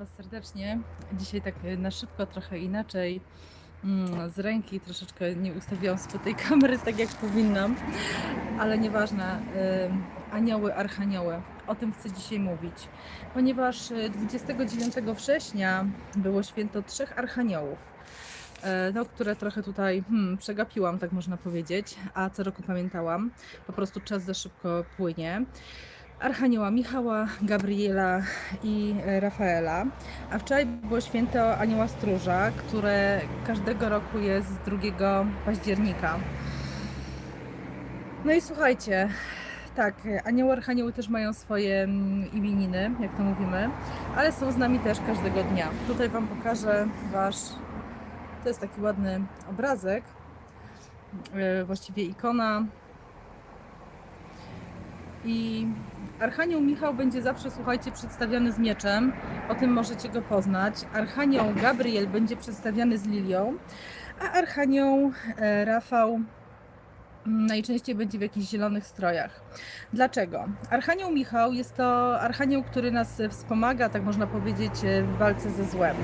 Was serdecznie. Dzisiaj tak e, na szybko, trochę inaczej. Mm, Z ręki troszeczkę nie ustawiłam sobie tej kamery tak jak powinnam, ale nieważne. Ym, Anioły, archanioły. O tym chcę dzisiaj mówić, ponieważ e, 29 września było święto trzech archaniołów. No, które trochę tutaj hmm, przegapiłam, tak można powiedzieć, a co roku pamiętałam. Po prostu czas za szybko płynie. Archanioła Michała, Gabriela i e, Rafaela. A wczoraj było święto Anioła Stróża, które każdego roku jest 2 października. No i słuchajcie, tak, anioły, archanioły też mają swoje mm, imieniny, jak to mówimy, ale są z nami też każdego dnia. Tutaj Wam pokażę Wasz, to jest taki ładny obrazek, e, właściwie ikona. I Archanioł Michał będzie zawsze, słuchajcie, przedstawiany z mieczem. O tym możecie go poznać. Archanioł Gabriel będzie przedstawiany z lilią, a Archanioł e, Rafał mm, najczęściej będzie w jakichś zielonych strojach. Dlaczego? Archanioł Michał jest to archanioł, który nas wspomaga, tak można powiedzieć, w walce ze złem.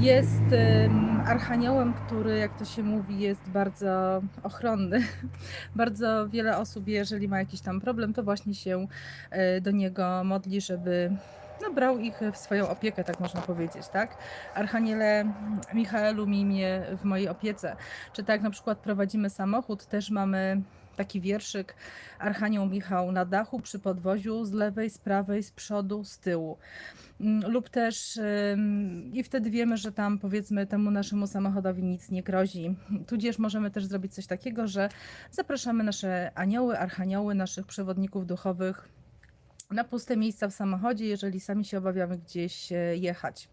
Jest em, archaniołem, który, jak to się mówi, jest bardzo ochronny. Bardzo wiele osób, jeżeli ma jakiś tam problem, to właśnie się e, do niego modli, żeby no, brał ich w swoją opiekę, tak można powiedzieć, tak? Archaniele Michaelu miej mnie w mojej opiece. Czy tak na przykład prowadzimy samochód, też mamy taki wierszyk Archanioł Michał na dachu, przy podwoziu, z lewej, z prawej, z przodu, z tyłu. Mm, Lub też i wtedy wiemy, że tam powiedzmy temu naszemu samochodowi nic nie grozi. Tudzież możemy też zrobić coś takiego, że zapraszamy nasze anioły, archanioły, naszych przewodników duchowych na puste miejsca w samochodzie, jeżeli sami się obawiamy gdzieś e, jechać.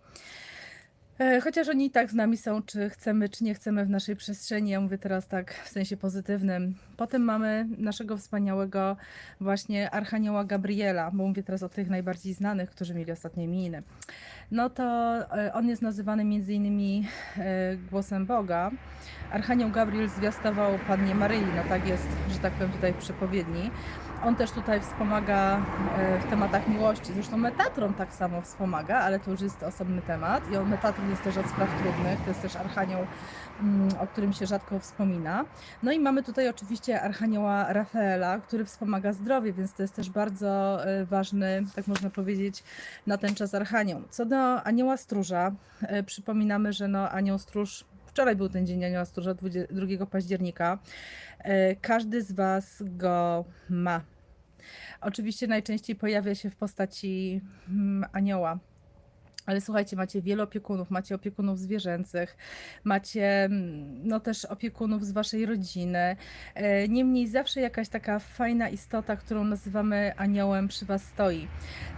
E, Chociaż oni i tak z nami są, czy chcemy, czy nie chcemy w naszej przestrzeni. Ja mówię teraz tak w sensie pozytywnym. Potem mamy naszego wspaniałego właśnie Archanioła Gabriela, bo mówię teraz o tych najbardziej znanych, którzy mieli ostatnie imieniny. No to e, on jest nazywany między innymi e, głosem Boga. Archanioł Gabriel zwiastował Pannie Maryi, no tak jest, że tak powiem tutaj w przepowiedni. On też tutaj wspomaga e, w tematach miłości. Zresztą Metatron tak samo wspomaga, ale to już jest osobny temat. I on Metatron jest też od spraw trudnych. To jest też archanioł, mm, o którym się rzadko wspomina. No i mamy tutaj oczywiście archanioła Rafaela, który wspomaga zdrowie, więc to jest też bardzo e, ważny, tak można powiedzieć, na ten czas archanioł. Co do anioła stróża, e, przypominamy, że no anioł stróż Wczoraj był ten dzień Anioła Stróża, 20 2 października. E, Każdy z Was go ma. Oczywiście najczęściej pojawia się w postaci mm, anioła. Ale słuchajcie, macie wiele opiekunów, macie opiekunów zwierzęcych, macie mm, no też opiekunów z waszej rodziny. E, Niemniej zawsze jakaś taka fajna istota, którą nazywamy aniołem przy was stoi.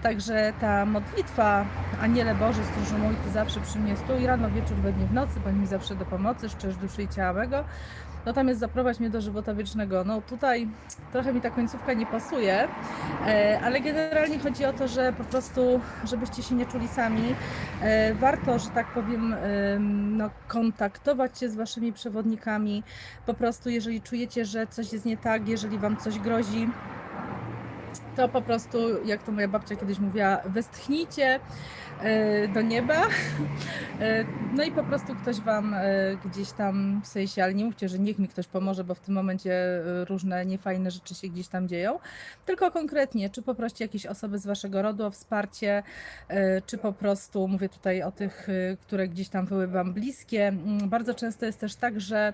Także ta modlitwa Aniele Boży, stróżu mój, ty zawsze przy mnie stój, rano, wieczór, we dnie, w nocy, bądź mi zawsze do pomocy, szczerz duszy i ciała mego. No tam jest zaprowadź mnie do żywota wiecznego. No tutaj trochę mi ta końcówka nie pasuje, e, ale generalnie chodzi o to, że po prostu, żebyście się nie czuli sami, e, warto, że tak powiem, em, no, kontaktować się z waszymi przewodnikami. Po prostu, jeżeli czujecie, że coś jest nie tak, jeżeli wam coś grozi, to po prostu, jak to moja babcia kiedyś mówiła, westchnijcie e, do nieba. E, No i po prostu ktoś wam e, gdzieś tam w sensie, ale nie mówcie, że niech mi ktoś pomoże, bo w tym momencie różne niefajne rzeczy się gdzieś tam dzieją. Tylko konkretnie, czy poproście jakieś osoby z waszego rodu o wsparcie, czy po prostu mówię tutaj o tych, które gdzieś tam były wam bliskie. Mm, Bardzo często jest też tak, że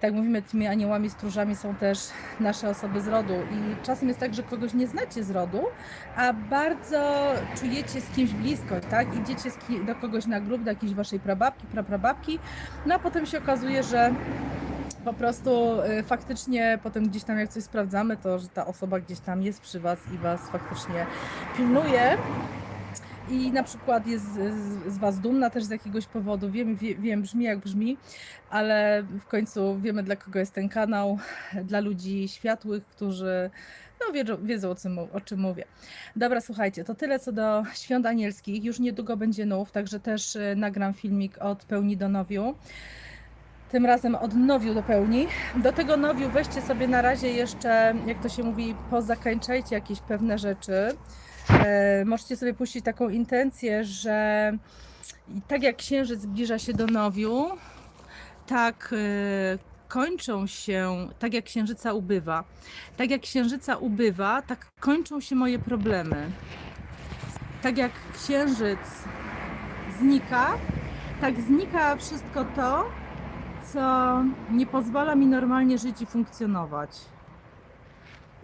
tak mówimy, tymi aniołami, stróżami są też nasze osoby z rodu i czasem jest tak, że kogoś nie znacie z rodu, a bardzo czujecie z kimś blisko, tak? Idziecie do kogoś na grób, do jakiejś waszej prababki, praprababki, no a potem się okazuje, że po prostu y, faktycznie potem gdzieś tam jak coś sprawdzamy, to że ta osoba gdzieś tam jest przy was i was faktycznie pilnuje. I na przykład jest z- z Was dumna też z jakiegoś powodu. Wiem, wie, wiem, brzmi jak brzmi, ale w końcu wiemy, dla kogo jest ten kanał. Dla ludzi światłych, którzy no, wiedzą, wiedzą o, czym, o czym mówię. Dobra, słuchajcie, to tyle co do świąt anielskich. Już niedługo będzie nów, także też y, nagram filmik od pełni do nowiu. Tym razem od nowiu do pełni. Do tego nowiu weźcie sobie na razie jeszcze, jak to się mówi, pozakańczajcie jakieś pewne rzeczy. E, możecie sobie puścić taką intencję, że tak jak księżyc zbliża się do nowiu, tak e, kończą się, tak jak księżyca ubywa. Tak jak księżyca ubywa, tak kończą się moje problemy. Tak jak księżyc znika, tak znika wszystko to, co nie pozwala mi normalnie żyć i funkcjonować.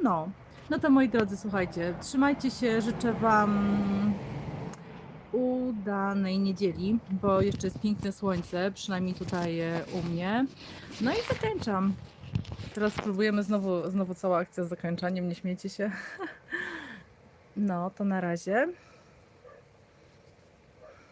No, no to moi drodzy, słuchajcie, trzymajcie się, życzę Wam udanej niedzieli, bo jeszcze jest piękne słońce, przynajmniej tutaj e, u mnie. No i zakończam. Teraz spróbujemy znowu, znowu cała akcja z zakończaniem, nie śmiejcie się. No, to na razie.